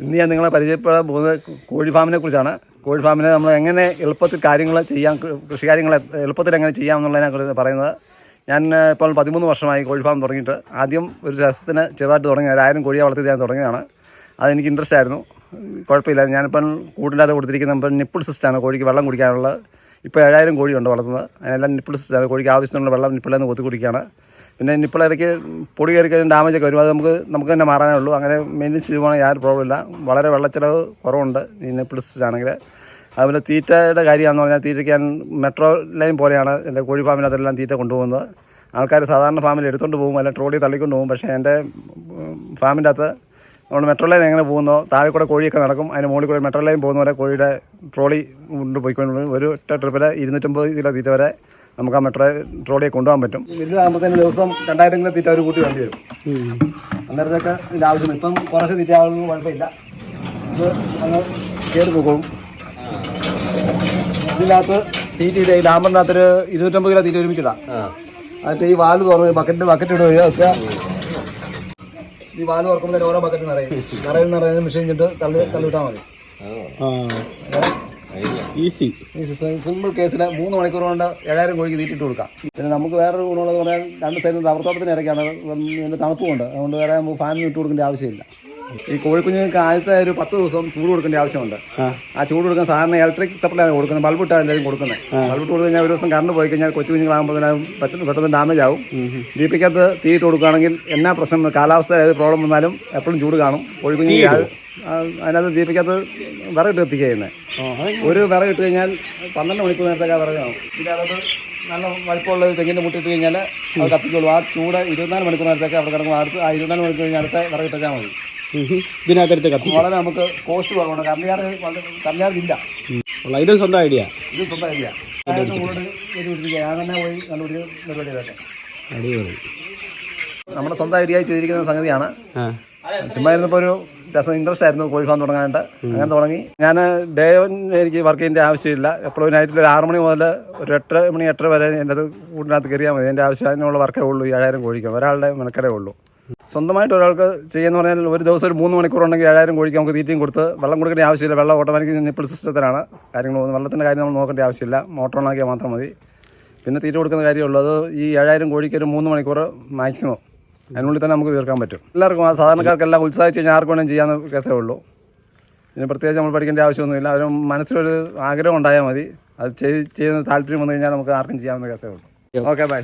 ഇന്ന് ഞാൻ നിങ്ങളെ പരിചയപ്പെടാൻ പോകുന്നത് കോഴി ഫാമിനെ കുറിച്ചാണ്. കോഴി ഫാമിനെ നമ്മൾ എങ്ങനെ എളുപ്പത്തിൽ കാര്യങ്ങൾ ചെയ്യാം കൃഷി കാര്യങ്ങൾ എളുപ്പത്തിൽ എങ്ങനെ ചെയ്യാം എന്നുള്ളതിനെ കുറിച്ച് പറയുന്നത്. ഞാൻ ഇപ്പോൾ പതിമൂന്ന് വർഷമായി കോഴി ഫാം തുടങ്ങിയിട്ട്. ആദ്യം ഒരു രസത്തിന് ചെറുതായിട്ട് തുടങ്ങി ഒരായിരം കോഴിയെ വളർത്തി ഞാൻ തുടങ്ങിയതാണ്. അതെനിക്ക് ഇൻട്രസ്റ്റ് ആയിരുന്നു. കുഴപ്പമില്ല. ഞാനിപ്പം കൂടില്ലാതെ കൊടുത്തിരിക്കുന്ന ഇപ്പം നിപ്പിൾ സിസ്റ്റാണ് കോഴിക്ക് വെള്ളം കുടിക്കാനുള്ളത്. ഇപ്പോൾ ഏഴായിരം കോഴിയുണ്ട് വളർത്തുന്നത്. അതിനെല്ലാം നിപ്പിൾ സിസ്റ്റാണ് കോഴിക്ക് ആവശ്യത്തിനുള്ള വെള്ളം നിപ്പിളിൽ നിന്ന് കൊത്തി കുടിക്കുകയാണ്. പിന്നെ ഇനിയിപ്പോൾ ഇടയ്ക്ക് പൊടി കയറി കഴിഞ്ഞാൽ ഡാമേജ് ഒക്കെ വരും. അത് നമുക്ക് നമുക്ക് തന്നെ മാറാനേ ഉള്ളൂ. അങ്ങനെ മെയിന്റെയിൻ ചെയ്യുവാണെങ്കിൽ യാതൊരു പ്രോബ്ലം ഇല്ല. വളരെ വെള്ളച്ചിലവ് കുറവുണ്ട്. ഈ പിടിച്ചിട്ടാണെങ്കിൽ അതുപോലെ തീറ്റയുടെ കാര്യമാണെന്ന് പറഞ്ഞാൽ തീറ്റയ്ക്ക് ഞാൻ മെട്രോ ലൈൻ പോലെയാണ് എന്റെ കോഴി ഫാമിനകത്തെല്ലാം തീറ്റ കൊണ്ടുപോകുന്നത്. ആൾക്കാർ സാധാരണ ഫാമിൽ എടുത്തുകൊണ്ട് പോകും അല്ലെങ്കിൽ ട്രോളി തള്ളിക്കൊണ്ട് പോകും. പക്ഷേ എന്റെ ഫാമിന്റെ അകത്ത് നമ്മൾ മെട്രോ ലൈൻ എങ്ങനെ പോകുന്നോ താഴെ കൂടെ കോഴിയൊക്കെ നടക്കും. അതിന് മുകളിൽ കൂടെ മെട്രോ ലൈൻ പോകുന്ന പോലെ കോഴിയുടെ ട്രോളി കൊണ്ട് പോയിക്കൊണ്ട് ഒരു ഒറ്റ ട്രിപ്പിൽ ഇരുന്നൂറ്റമ്പത് കിലോ തീറ്റ വരെ നമുക്ക് ആ മെട്രോ ട്രോളിയെ കൊണ്ടുപോകാൻ പറ്റും. വലുതാകുമ്പോഴത്തേന് ദിവസം രണ്ടായിരം കിലോ തീറ്റ ഒരു കൂട്ടി വേണ്ടി വരും. അന്നേരത്തൊക്കെ ഇതിന്റെ ആവശ്യം ഇപ്പം കുറച്ച് തീറ്റ ആവുന്നതും കുഴപ്പമില്ല. ഇത് അങ്ങ് കയറി നോക്കും ഇതിനകത്ത് തീറ്റ ഈ ഡാമ്പറിന്റെ അകത്തൊരു ഇരുന്നൂറ്റമ്പത് കിലോ തീറ്റ ഒരുമിച്ചിടാം. എന്നിട്ട് ഈ വാൽ തുറന്ന് ബക്കറ്റിന്റെ ബക്കറ്റ് ഇടുക. വെക്കുക ഈ വാൽ തുറക്കുമ്പോൾ ഓരോ ബക്കറ്റ് നിറയും. നിറയുന്ന നിറയുന്ന മെഷീൻ ഇട്ട് തള്ളി തള്ളിവിട്ടാൽ മതി. ഈസി. ഈ സിമ്പിൾ കേസിൽ മൂന്ന് മണിക്കൂർ കൊണ്ട് ഏഴായിരം കോഴിക്ക് തീറ്റിട്ട് കൊടുക്കാം. പിന്നെ നമുക്ക് വേറൊരു ഗുണമുള്ളത് പറയാൻ രണ്ട് സൈഡിൽ റബ്ബർത്തോട്ടത്തിന് ഇടയ്ക്കാണ്. ഇതിന്റെ തണുപ്പുമുണ്ട്. അതുകൊണ്ട് വേറെ നമുക്ക് ഫാൻ ഇട്ട് കൊടുക്കേണ്ട ആവശ്യമില്ല. ഈ കോഴിക്കുഞ്ഞുങ്ങൾക്ക് ആദ്യത്തെ ഒരു പത്ത് ദിവസം ചൂട് കൊടുക്കേണ്ട ആവശ്യമുണ്ട്. ആ. ചൂട് കൊടുക്കാൻ സാധാരണ ഇലക്ട്രിക് സപ്ലൈ ആണ് കൊടുക്കുന്നത്. ബൾബ് ഇട്ടാണ് എല്ലാവരും കൊടുക്കുന്നത്. ബൾബ് ഇട്ട് കൊടുത്തു കഴിഞ്ഞാൽ ഒരു ദിവസം കറണ്ട് പോയി കഴിഞ്ഞാൽ കൊച്ചു കുഞ്ഞുങ്ങളാകുമ്പോൾ പെട്ടെന്ന് പെട്ടെന്ന് ഡാമേജ് ആവും. ദീപിക്കകത്ത് തീയിട്ട് കൊടുക്കുകയാണെങ്കിൽ എന്നാ പ്രശ്നം? കാലാവസ്ഥ ഏത് പ്രോബ്ലം വന്നാലും എപ്പോഴും ചൂട് കാണും. കോഴിക്കുഞ്ഞു അതിനകത്ത് ദീപിക്കകത്ത് വിറകിട്ട് എത്തി ചെയ്യുന്നത് ഒരു വിറക് ഇട്ട് കഴിഞ്ഞാൽ പന്ത്രണ്ട് മണിക്കൂർ നേരത്തേക്ക് ആ വിറകാവും പിന്നെ അതോട്ട് നല്ല വലിപ്പമുള്ള തെങ്ങിന്റെ മുട്ടിട്ട് കഴിഞ്ഞാൽ അത് കത്തിക്കോളൂ. ആ ചൂട് ഇരുപത്തിനാല് മണിക്കൂർ നേരത്തേക്ക് അവിടെ കിടക്കും. അടുത്ത് ആ ഇരുപത്തിനാല് മണിക്കൂർ കഴിഞ്ഞാൽ അടുത്ത വിറക് ഇട്ടാൽ മതി. ഇതിനകത്തെടുത്ത് കത്തി വളരെ നമുക്ക് കോസ്റ്റ് കുറവുണ്ട്. കന്നുകാർ കന്നുകാർക്കില്ല ഇത് സ്വന്തം ഐഡിയ ഇത് സ്വന്തം ഐഡിയ ഞാൻ തന്നെ പോയി കണ്ടുപിടിച്ച് പരിപാടി ഇതൊക്കെ അടിപൊളി. നമ്മുടെ സ്വന്തം ഐഡിയ ചെയ്തിരിക്കുന്ന സംഗതിയാണ്. ചുമ്മാ ഇരുന്നപ്പോൾ ഒരു രസം ഇൻട്രസ്റ്റ് ആയിരുന്നു കോഴി ഫാം തുടങ്ങാനായിട്ട്. അങ്ങനെ തുടങ്ങി. ഞാൻ ഡേ എനിക്ക് വർക്ക് ചെയ്യേണ്ട ആവശ്യമില്ല. എപ്പോഴും നൈറ്റിൽ ഒരു ആറ് മണി മുതൽ ഒരു എട്ടര മണി എട്ടര വരെ എന്റെ അത് കൂട്ടിനകത്ത് കയറിയാൽ മതി. എന്റെ ആവശ്യത്തിനുള്ള വർക്കേ ഉള്ളൂ ഈ ഏഴായിരം കോഴിക്കും. ഒരാളുടെ മെനക്കടേ ഉള്ളൂ. സ്വന്തമായിട്ട് ഒരാൾക്ക് ചെയ്യുന്ന പറഞ്ഞാൽ ഒരു ദിവസം ഒരു മൂന്ന് മണിക്കൂർ ഉണ്ടെങ്കിൽ ഏഴായിരം കോഴിക്ക് നമുക്ക് തീറ്റയും കൊടുത്ത് വെള്ളം കൊടുക്കേണ്ട ആവശ്യമില്ല. വെള്ളം ഓട്ടോമാറ്റിക് നിപ്പിൾ സിസ്റ്റത്തിലാണ് കാര്യങ്ങൾ വെള്ളത്തിന്റെ കാര്യം നമ്മൾ നോക്കേണ്ട ആവശ്യമില്ല. മോട്ടർ ഓണാക്കിയാൽ മാത്രം മതി. പിന്നെ തീറ്റ കൊടുക്കുന്ന കാര്യമുള്ളൂ അത് ഈ ഏഴായിരം കോഴിക്ക് ഒരു മൂന്ന് മണിക്കൂർ മാക്സിമം അതിനുള്ളിൽ തന്നെ നമുക്ക് തീർക്കാൻ പറ്റും. എല്ലാവർക്കും ആ സാധാരണക്കാർക്കെല്ലാം ഉത്സാഹിച്ച് കഴിഞ്ഞാൽ ആർക്കും വേണം ചെയ്യാൻ കേസേ ഉള്ളൂ. ഇതിന് പ്രത്യേകിച്ച് നമ്മൾ പഠിക്കേണ്ട ആവശ്യമൊന്നുമില്ല. അവർ മനസ്സിലൊരു ആഗ്രഹം ഉണ്ടായാൽ മതി. അത് ചെയ്ത് ചെയ്യുന്ന താല്പര്യം വന്നു കഴിഞ്ഞാൽ നമുക്ക് ആർക്കും ചെയ്യാവുന്ന കേസേ ഉള്ളൂ. Okay bye